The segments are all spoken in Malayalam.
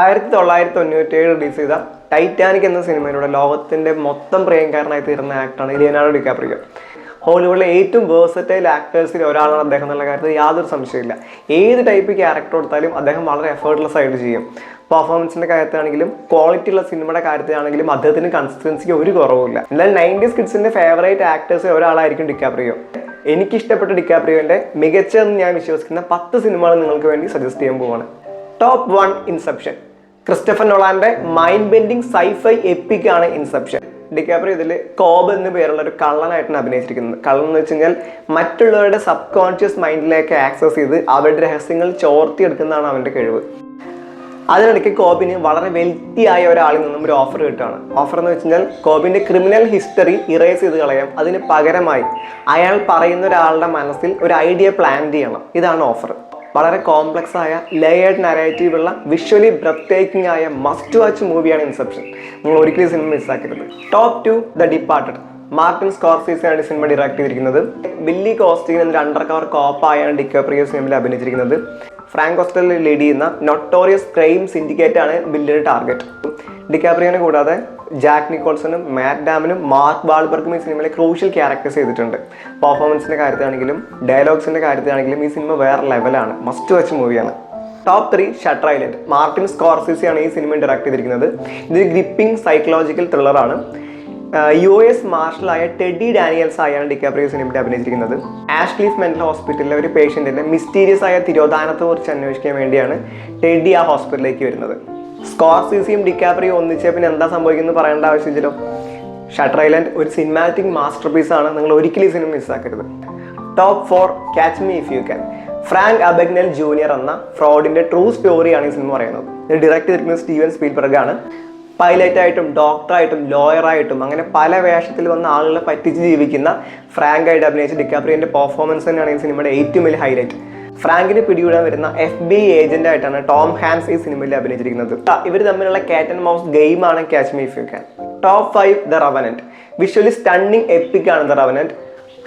ആയിരത്തി തൊള്ളായിരത്തി തൊണ്ണൂറ്റി ഏഴ് റിലീസ് ചെയ്ത ടൈറ്റാനിക് എന്ന സിനിമയിലൂടെ ലോകത്തിന്റെ മൊത്തം പ്രിയങ്കാരനായി തീർന്ന ആക്ടറാണ് ലിയനാർഡോ ഡിക്കാപ്രിയോ ഹോളിവുഡിലെ ഏറ്റവും വേഴ്സറ്റൈൽ ആക്ടേഴ്സിൽ ഒരാളാണ് അദ്ദേഹം എന്നുള്ള കാര്യത്തിൽ യാതൊരു സംശയമില്ല ഏത് ടൈപ്പ് ക്യാരക്ടർ കൊടുത്താലും അദ്ദേഹം വളരെ എഫേർട്ട്ലെസ് ആയിട്ട് ചെയ്യും. പെർഫോമൻസിന്റെ കാര്യത്തിലാണെങ്കിലും ക്വാളിറ്റി ഉള്ള സിനിമയുടെ കാര്യത്തിലാണെങ്കിലും അദ്ദേഹത്തിന് കൺസിസ്റ്റൻസിക്ക് ഒരു കുറവുമില്ല. എന്നാൽ നയന്റീസ് കിഡ്സിന്റെ ഫേവറേറ്റ് ആക്ടേഴ്സ് ഒരാളായിരിക്കും ഡിക്കാപ്രിയോ എനിക്ക് ഇഷ്ടപ്പെട്ട ഡിക്കാപ്രിയോന്റെ മികച്ചതെന്ന് ഞാൻ വിശ്വസിക്കുന്ന പത്ത് സിനിമകൾ നിങ്ങൾക്ക് വേണ്ടി സജസ്റ്റ് ചെയ്യാൻ പോവാണ്. Top one Inception Christopher നൊളാന്റെ mind bending sci fi epic ആണ് ഇൻസെപ്ഷൻ ഡിക്കാപ്രി ഇതിൽ കോബ് എന്ന് പേരുള്ള ഒരു കള്ളനായിട്ടാണ് അഭിനയിച്ചിരിക്കുന്നത്. കള്ളൻ എന്ന് വെച്ച് കഴിഞ്ഞാൽ മറ്റുള്ളവരുടെ സബ് കോൺഷ്യസ് മൈൻഡിലേക്ക് ആക്സസ് ചെയ്ത് അവരുടെ രഹസ്യങ്ങൾ ചോർത്തിയെടുക്കുന്നതാണ് അവന്റെ കഴിവ്. അതിനിടയ്ക്ക് കോബിന് വളരെ വെൽത്തിയായ ഒരാളിൽ നിന്നും ഒരു ഓഫർ കിട്ടുകയാണ്. ഓഫർ എന്ന് വെച്ച് കഴിഞ്ഞാൽ കോബിന്റെ ക്രിമിനൽ ഹിസ്റ്ററി ഇറേസ് ചെയ്ത് കളയാം. അതിന് പകരമായി അയാൾ പറയുന്ന ഒരാളുടെ മനസ്സിൽ ഒരു ഐഡിയ പ്ലാൻ ചെയ്യണം. ഇതാണ് ഓഫർ വളരെ കോംപ്ലക്സ് ആയ ലേയേർഡ് നരേറ്റീവ് ഉള്ള വിഷ്വലി ബ്രത്തേക്കിംഗ് ആയ മസ്റ്റ് വാച്ച് മൂവിയാണ് ഇൻസെപ്ഷൻ നിങ്ങൾ ഒരിക്കലും cinema മിസ്സാക്കരുത് top two the departed Martin സ്കോർസീസിനാണ് cinema direct ചെയ്തിരിക്കുന്നത്. ബില്ലി കോസ്റ്റിൻ എന്നൊരു അണ്ടർ കവർ കോപ്പായാണ് ഡിക്കോപ്രിയോ സിനിമയിൽ അഭിനയിച്ചിരിക്കുന്നത്. ഫ്രാങ്ക് ഹോസ്റ്റലിൽ ലീഡ് ചെയ്യുന്ന നൊട്ടോറിയസ് ക്രൈം സിൻഡിക്കേറ്റ് ആണ് ബില്ലിയുടെ ടാർഗറ്റ് ഡിക്കാപ്രിയോനെ കൂടാതെ ജാക്ക് നിക്കോൾസണും മാറ്റ് ഡാമിനും മാർക്ക് ബാൾബർക്കും ഈ സിനിമയിലെ ക്രൂഷ്യൽ ക്യാരക്ടേഴ്സ് ചെയ്തിട്ടുണ്ട്. പെർഫോമൻസിന്റെ കാര്യത്തിലാണെങ്കിലും ഡയലോഗ്സിന്റെ കാര്യത്തിലാണെങ്കിലും ഈ സിനിമ വേറെ ലെവലാണ് മസ്റ്റ് വാച്ച് മൂവിയാണ് top three shutter island Martin സ്കോർസിസിയാണ് ഈ സിനിമ ഡയറക്റ്റ് ചെയ്തിരിക്കുന്നത്. ഇതൊരു ഗ്രിപ്പിംഗ് സൈക്കോളജിക്കൽ ത്രില്ലറാണ് യു എസ് മാർഷലായ ടെഡി ഡാനിയൽസ് ആയാണ് ഡിക്കാപ്രിയോ സിനിമയിൽ അഭിനയിച്ചിരിക്കുന്നത്. ആഷ്ലീഫ് മെന്റൽ ഹോസ്പിറ്റലിലെ ഒരു പേഷ്യന്റിന്റെ മിസ്റ്റീരിയസ് ആയ തിരോധാനത്തെ കുറിച്ച് അന്വേഷിക്കാൻ വേണ്ടിയാണ് ടെഡി ആ ഹോസ്പിറ്റലിലേക്ക് വരുന്നത്. സ്കോർസിസിയും ഡിക്കാപ്രിയും ഒന്നിച്ചേ പിന്നെ എന്താ സംഭവിക്കുന്നത് പറയേണ്ട ആവശ്യമില്ലല്ലോ. ഷട്ടർ ഐലൻഡ് ഒരു സിനിമാറ്റിക് മാസ്റ്റർ പീസ് ആണ്. നിങ്ങൾ ഒരിക്കലും ഈ സിനിമ മിസ്സാക്കരുത് top four catch me if you can Frank Abagnale junior എന്ന ഫ്രോഡിന്റെ ട്രൂ സ്റ്റോറിയാണ് ഈ സിനിമ പറയുന്നത്. ഇത് ഡയറക്റ്റ് ചെയ്തിരിക്കുന്നത് സ്റ്റീവൻ സ്പീൽബർഗ് ആണ്. പൈലറ്റായിട്ടും ഡോക്ടറായിട്ടും ലോയറായിട്ടും അങ്ങനെ പല വേഷത്തിൽ വന്ന ആളുകളെ പറ്റിച്ച് ജീവിക്കുന്ന ഫ്രാങ്ക് ആയിട്ട് അഭിനയിച്ച ഡിക്കാപ്രിയന്റെ പെർഫോമൻസ് തന്നെയാണ് ഈ സിനിമയുടെ ഏറ്റവും വലിയ ഹൈലൈറ്റ് ഫ്രാങ്കിനെ പിടികൂടാൻ വരുന്ന എഫ് ബി ഏജന്റ് ആയിട്ടാണ് ടോം ഹാൻസ് ഈ സിനിമയിൽ അഭിനയിച്ചിരിക്കുന്നത്. ഇവർ തമ്മിലുള്ള കാറ്റ് ആൻഡ് മൗസ് ഗെയിമാണ് catch me if you can top five the revenant visually stunning epic ആണ് ദ റവനന്റ്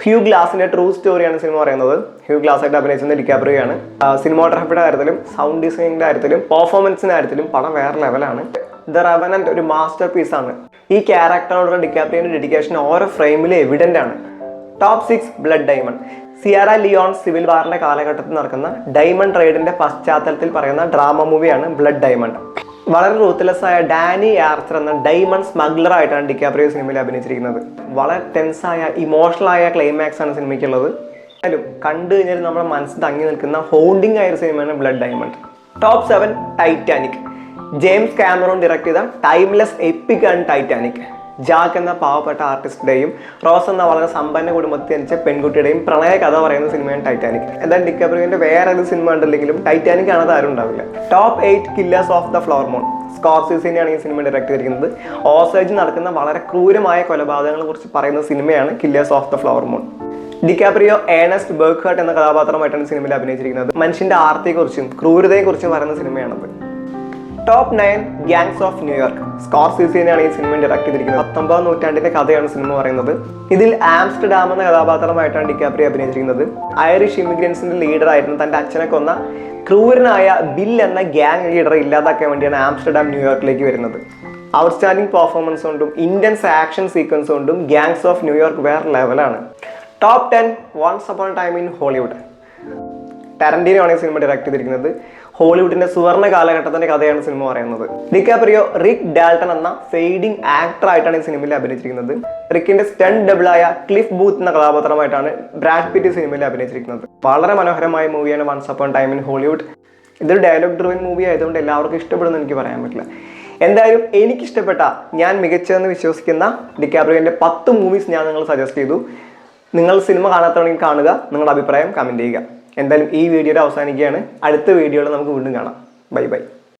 ഹ്യൂ ഗ്ലാസിന്റെ ട്രൂ സ്റ്റോറിയാണ് സിനിമ പറയുന്നത്. ഹ്യൂ ഗ്ലാസ് ആയിട്ട് അഭിനയിച്ചത് ഡിക്കാബ്രിയാണ് സിനിമോഗ്രാഫിയുടെ കാര്യത്തിലും സൗണ്ട് ഡിസൈനിന്റെ കാര്യത്തിലും പെർഫോമൻസിന്റെ കാര്യത്തിലും പടം വേറെ ലെവലാണ് ദ റവനന്റ് ഒരു മാസ്റ്റർ പീസ് ആണ്. ഈ ക്യാരക്ടറിനോടുള്ള ഡിക്കാപ്രിയുടെ ഡെഡിക്കേഷൻ ഓരോ ഫ്രെയിമിലും എവിഡന്റ് ആണ്. Top six blood diamond Sierra Leone civil വാറിന്റെ കാലഘട്ടത്തിൽ നടക്കുന്ന ഡയമണ്ട് റൈഡിന്റെ പശ്ചാത്തലത്തിൽ പറയുന്ന ഡ്രാമ മൂവിയാണ് ബ്ലഡ് ഡയമണ്ട് വളരെ റൂത്ത്ലെസ് ആയ ഡാനി ആർച്ചർ എന്ന ഡയമണ്ട് സ്മഗ്ലർ ആയിട്ടാണ് ഡിക്കാപ്രിയോ സിനിമയിൽ അഭിനയിച്ചിരിക്കുന്നത്. വളരെ ടെൻസായ ആയ ക്ലൈമാക്സ് ആണ് സിനിമയ്ക്കുള്ളത് എന്നാലും കണ്ടു കഴിഞ്ഞാൽ നമ്മുടെ മനസ്സിൽ തങ്ങി നിൽക്കുന്ന ഹോൾഡിംഗ് ആയ ഒരു സിനിമയാണ് blood diamond top seven Titanic James Cameron direct ചെയ്ത ടൈംലെസ് എപ്പിക് ആണ് ടൈറ്റാനിക് ജാക്ക് എന്ന പാവപ്പെട്ട ആർട്ടിസ്റ്റിന്റെയും റോസ് എന്ന വളരെ സമ്പന്ന കുടുംബത്തിൽ ജനിച്ച പെൺകുട്ടിയുടെയും പ്രണയ കഥ പറയുന്ന സിനിമയാണ് ടൈറ്റാനിക് എന്തായാലും ഡിക്കബ്രിയുടെ വേറെ ഏത് സിനിമ ഉണ്ടല്ലെങ്കിലും ടൈറ്റാനിക് ആണത് ആരും ഉണ്ടാവില്ല. Top eight killers of the flower moon സ്കോർസിസിനെയാണ് ഈ സിനിമ ഡയറക്റ്റ് ചെയ്തിരിക്കുന്നത്. ഓസേജ് നടക്കുന്ന വളരെ ക്രൂരമായ കൊലപാതകങ്ങളെ കുറിച്ച് പറയുന്ന സിനിമയാണ് killers of the flower moon DiCaprio Ernest Burkhart എന്ന കഥാപാത്രമായിട്ടാണ് സിനിമയിൽ അഭിനയിച്ചിരിക്കുന്നത്. മനുഷ്യന്റെ ആർത്തിയെക്കുറിച്ചും ക്രൂരതയെക്കുറിച്ചും പറയുന്ന സിനിമയാണത്. Top nine gangs of New York സ്കോർസീസിനെയാണ് ഈ സിനിമ ഡയറക്ട് ചെയ്തിരിക്കുന്നത്. പത്തൊമ്പതാം നൂറ്റാണ്ടിന്റെ കഥയാണ് സിനിമ പറയുന്നത്. ഇതിൽ ആംസ്റ്റർഡാം എന്ന കഥാപാത്രമായിട്ടാണ് ഡിക്കാപ്രി അഭിനയിച്ചിരിക്കുന്നത്. ഐറിഷ് ഇമിഗ്രൻസിന്റെ ലീഡർ ആയിരുന്നു. തന്റെ അച്ഛനെ കൊന്ന ക്രൂരനായ ബിൽ എന്ന ഗ്യാങ് ലീഡറെ ഇല്ലാതാക്കാൻ വേണ്ടിയാണ് ആംസ്റ്റർഡാം ന്യൂയോർക്കിലേക്ക് വരുന്നത്. ഔട്ട്സ്റ്റാൻഡിംഗ് പെർഫോമൻസ് കൊണ്ടും ഇന്റൻസ് ആക്ഷൻ സീക്വൻസ് കൊണ്ടും ഗ്യാങ്സ് ഓഫ് ന്യൂയോർക്ക് വേറെ ലെവലാണ് top ten once upon time in Hollywood Tarantino ആണ് സിനിമ ഡയറക്ട് ചെയ്തിരിക്കുന്നത്. ഹോളിവുഡിന്റെ സുവർണ കാലഘട്ടത്തിന്റെ കഥയാണ് സിനിമ പറയുന്നത്. ഡിക്കാപ്രിയോ റിക് ഡാൽട്ടൺ എന്ന ഫെയ്ഡിംഗ് ആക്ടർ ആയിട്ടാണ് ഈ സിനിമയിൽ അഭിനയിച്ചിരിക്കുന്നത്. റിക്കിന്റെ സ്റ്റണ്ട് ഡബിളായ ക്ലിഫ് ബൂത്ത് എന്ന കഥാപാത്രമായിട്ടാണ് ബ്രാഡ് പിറ്റ് സിനിമയിൽ അഭിനയിച്ചിരിക്കുന്നത്. വളരെ മനോഹരമായ മൂവിയാണ് once upon time in Hollywood ഇതൊരു ഡയലോഗ് ഡ്രിവൻ മൂവി ആയതുകൊണ്ട് എല്ലാവർക്കും ഇഷ്ടപ്പെടുന്നു എനിക്ക് പറയാൻ പറ്റില്ല. എന്തായാലും എനിക്ക് ഇഷ്ടപ്പെട്ട ഞാൻ മികച്ചതെന്ന് വിശ്വസിക്കുന്ന ഡിക്കാബ്രിയോന്റെ പത്ത് മൂവീസ് ഞാൻ നിങ്ങൾ സജസ്റ്റ് ചെയ്തു. നിങ്ങൾ സിനിമ കാണാത്തവണെങ്കിൽ കാണുക നിങ്ങളുടെ അഭിപ്രായം കമന്റ് ചെയ്യുക. എന്തായാലും ഈ വീഡിയോയുടെ അവസാനിക്കുകയാണ്. അടുത്ത വീഡിയോയിൽ നമുക്ക് വീണ്ടും കാണാം. Bye bye.